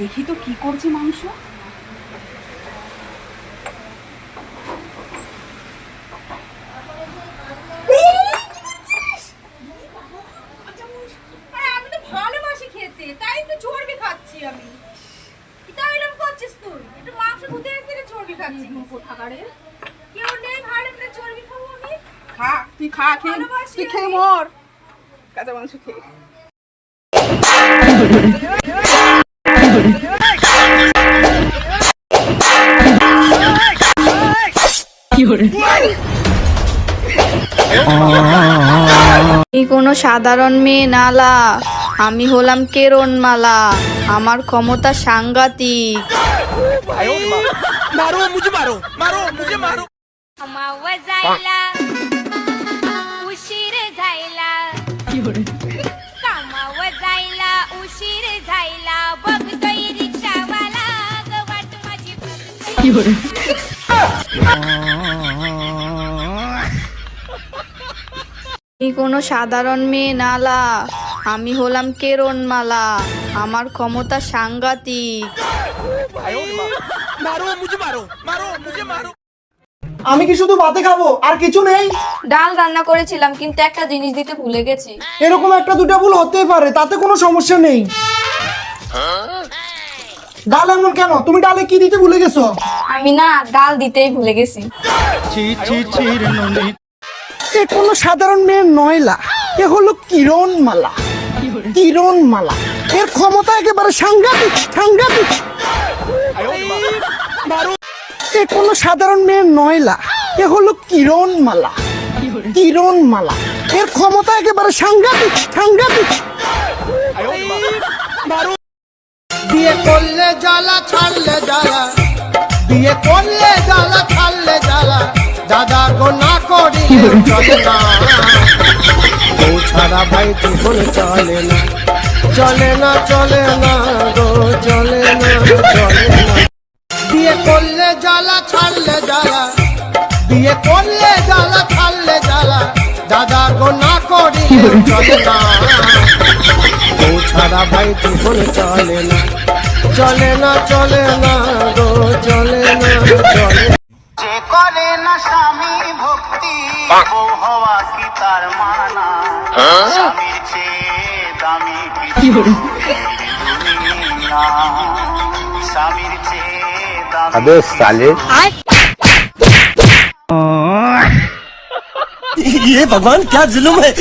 দেখি তো কি করছে মাংস। আরে আমি তো ভালোবাসি খেতে তাই একটু চর্বি খাচ্ছি আমি। এটা এরকম করছিস তুই? একটু মাংস ধুতে এসে রে চর্বি খাচ্ছি। কোথাকারে কেউ নেই ভালো করে চর্বি খা তুই খা খেয়ে তুই খেয়ে। মর। কাঁচা মাংস খেয়ে। আমি কোনো সাধারণ মেয়ে নালা। আমি হলাম কেরন মালা আমার ক্ষমতা সাংঘাতিক। मारो আমি কোনো সাধারণ মেয়ে নালা। আমি হলাম কেরণমালা। আমার ক্ষমতা সাংঘাতিক। আমি কি শুধু ভাতে খাব? আর কিছু নেই? ডাল রান্না করেছিলাম কিন্তু একটা জিনিস দিতে ভুলে গেছি। এরকম একটা দুটা ভুল হতেই পারে তাতে কোনো সমস্যা নেই। হ্যাঁ? ডাল এমন কেন? তুমি ডালে কি দিতে ভুলে গেছো? আমি না ডাল দিতেই ভুলে গেছি। এ কোনো সাধারণ মেয়ের নয়লা এ হলো কিরণ মালা কিরণ মালা এর ক্ষমতা একেবারে সাংঘাতিক সাংঘাতিক। এ কোনো সাধারণ মেয়ের নয়লা এ হলো কিরণ মালা কিরণ মালা এর ক্ষমতা একেবারে সাংঘাতিক সাংঘাতিক। বিয়ে করলে জ্বালা ছাড়লে জ্বালা। বিয়ে করলে জ্বালা ছাড়লে জ্বালা। দাদা গো না করিলে চলে না। বউ ছাড়া ভাই জীবন চলে না। চলে না চলে না গো চলে না চলে না। বিয়ে করলে জ্বালা ছাড়লে জ্বালা। বিয়ে করলে জ্বালা ছাড়লে জ্বালা। দাদা গো না করিলে চলে না। বউ ছাড়া ভাই জীবন চলে না। চলে না চলে না গো চলে না চলে না। যে করে না স্বামী ভক্তি বউ হওয়া কি তার মানা স্বামীর চেয়ে দামি পৃথিবীর দুনিয়া। স্বামীর চেয়ে দামি अबे साले ये भगवान क्या जुलुम है